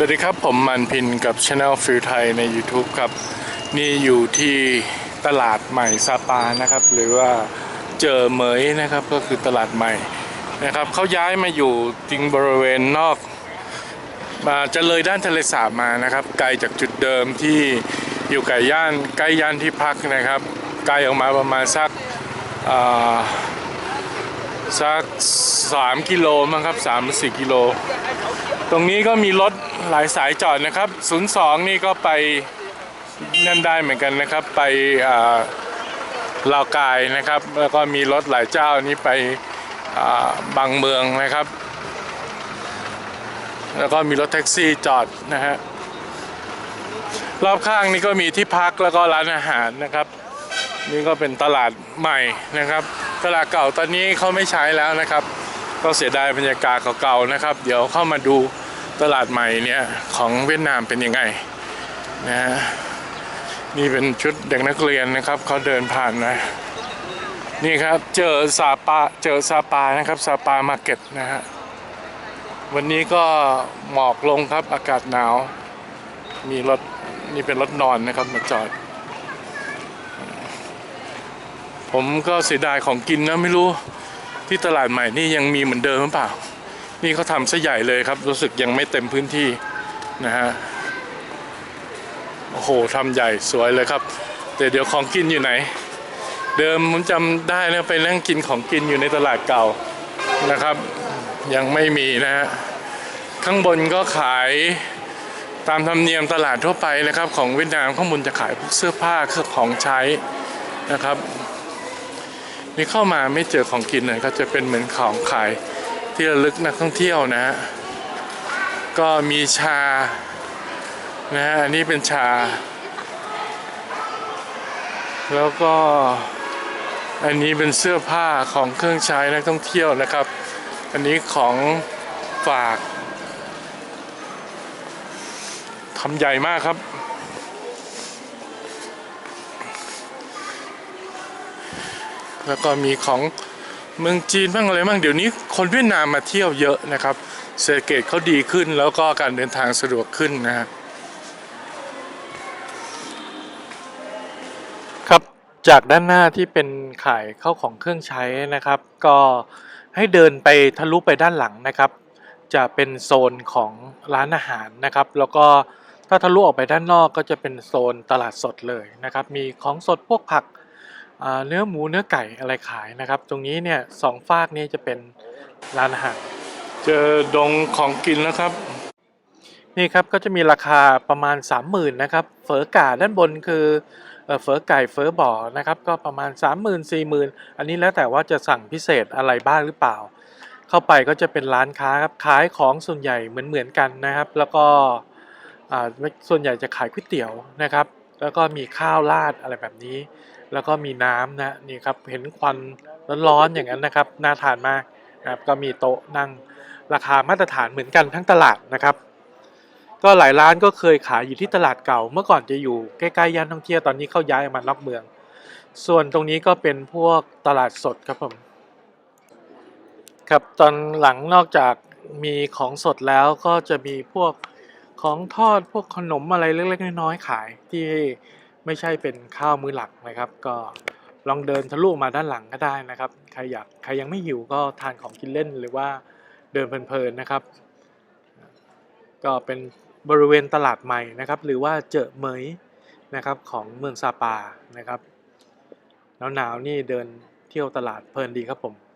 สวัสดีครับ ผมมันพินกับช anel ฟิลไทยใน YouTube ครับ นี่อยู่ที่ตลาดใหม่ซาปานะครับ หรือว่าเจอเหมยนะครับก็คือตลาดใหม่นะครับเขาย้ายมาอยู่จริงบริเวณนอก มาจะเลยด้านทะเลสาบมานะครับ ไกลจากจุดเดิมที่อยู่ใกล้ย่านใกล้ย่านที่พักนะครับ ไกลออกมาประมาณสักอ่า สักสามกิโลมั้งครับสามสี่กิโล ตรงนี้ก็มีรถหลายสายจอดนะครับ02นี่ก็ไปนั่นได้เหมือนกันนะครับ ไปลาวกายนะครับ แล้วก็มีรถหลายเจ้านี่ไปบางเมืองนะครับ แล้วก็มีรถแท็กซี่จอดนะฮะรอบข้างนี่ก็มีที่พักแล้วก็ร้านอาหารนะครับ นี่ก็เป็นตลาดใหม่นะครับ ตลาดเก่าตอนนี้เขาไม่ใช้แล้วนะครับ ก็เสียดายบรรยากาศเก่าๆนะครับ เดี๋ยวเข้ามาดูตลาดใหม่เนี่ยของเวียดนามเป็นยังไงนะฮะนี่เป็นชุดเด็กนักเรียนนะครับเขาเดินผ่านนะนี่ครับเจอซาปาเจอซาปานะครับซาปามาร์เก็ตนะฮะวันนี้ก็หมอกลงครับอากาศหนาว มีรถนี่เป็นรถนอนนะครับมาจอด ผมก็เสียดายของกินนะไม่รู้ที่ตลาดใหม่นี่ยังมีเหมือนเดิมหรือเปล่า นี่เขาทำซะใหญ่เลยครับ รู้สึกยังไม่เต็มพื้นที่นะฮะโอ้โหทำใหญ่สวยเลยครับแต่เดี๋ยวของกินอยู่ไหน เดิมผมจำได้นะไปนั่งกินของกินอยู่ในตลาดเก่านะครับ ยังไม่มีนะฮะข้างบนก็ขายตามธรรมเนียมตลาดทั่วไปนะครับ ของเวียดนามข้างบนจะขายพวกเสื้อผ้าเครื่องของใช้นะครับ นี่เข้ามาไม่เจอของกินเลยก็จะเป็นเหมือนของขายที่ระลึกนักท่องเที่ยวนะฮะก็มีชานะฮะอันนี้เป็นชา แล้วก็อันนี้เป็นเสื้อผ้าของเครื่องใช้นักท่องเที่ยวนะครับ อันนี้ของฝากทำใหญ่มากครับ แล้วก็มีของเมืองจีนบ้างอะไรบ้างเดี๋ยวนี้คนเวียดนามมาเที่ยวเยอะนะครับ เศรษฐกิจเขาดีขึ้นแล้วก็การเดินทางสะดวกขึ้นนะฮะครับจากด้านหน้าที่เป็นขายเข้าของเครื่องใช้นะครับ ก็ให้เดินไปทะลุไปด้านหลังนะครับ จะเป็นโซนของร้านอาหารนะครับ แล้วก็ถ้าทะลุออกไปด้านนอกก็จะเป็นโซนตลาดสดเลยนะครับ มีของสดพวกผัก เนื้อหมูเนื้อไก่อะไรขายนะครับ ตรงนี้เนี่ยสองฝากนี้จะเป็นร้านอาหารเจอดงของกินแล้วครับ นี่ครับก็จะมีราคาประมาณ 30,000นะครับเฝอกาด้านบนคือเอ่อเฝอไก่เฝอบ่อนะครับก็ประมาณ 30,000 40,000 อันนี้แล้วแต่ว่าจะสั่งพิเศษอะไรบ้างหรือเปล่า เข้าไปก็จะเป็นร้านค้าครับขายของส่วนใหญ่เหมือนเหมือนๆกันนะครับ แล้วก็อ่าส่วนใหญ่จะขายก๋วยเตี๋ยวนะครับ แล้วก็มีข้าวราดอะไรแบบนี้ แล้วก็มีน้ำนะนี่ครับเห็นควันร้อนๆอย่างนั้นนะครับน่าทานมากนะครับก็มีโต๊ะนั่งราคามาตรฐานเหมือนกันทั้งตลาดนะครับ ก็หลายร้านก็เคยขายอยู่ที่ตลาดเก่า เมื่อก่อนจะอยู่ใกล้ๆย่านท่องเที่ยวตอนนี้เข้าย้ายมานอกเมือง ส่วนตรงนี้ก็เป็นพวกตลาดสดครับผมครับตอนหลังนอกจากมีของสดแล้วก็จะมีพวกของทอดพวกขนมอะไรเล็กๆน้อยๆขายที่ ไม่ใช่เป็นข้าวมื้อหลักนะครับ ก็ลองเดินทะลุมาด้านหลังก็ได้นะครับ ใครอยากใครยังไม่หิวก็ทานของกินเล่นหรือว่าเดินเพลินๆนะครับ ก็เป็นบริเวณตลาดใหม่นะครับ หรือว่าเจอเหมยนะครับของเมืองซาปานะครับหนาวๆนี่เดินเที่ยวตลาดเพลินดีครับผม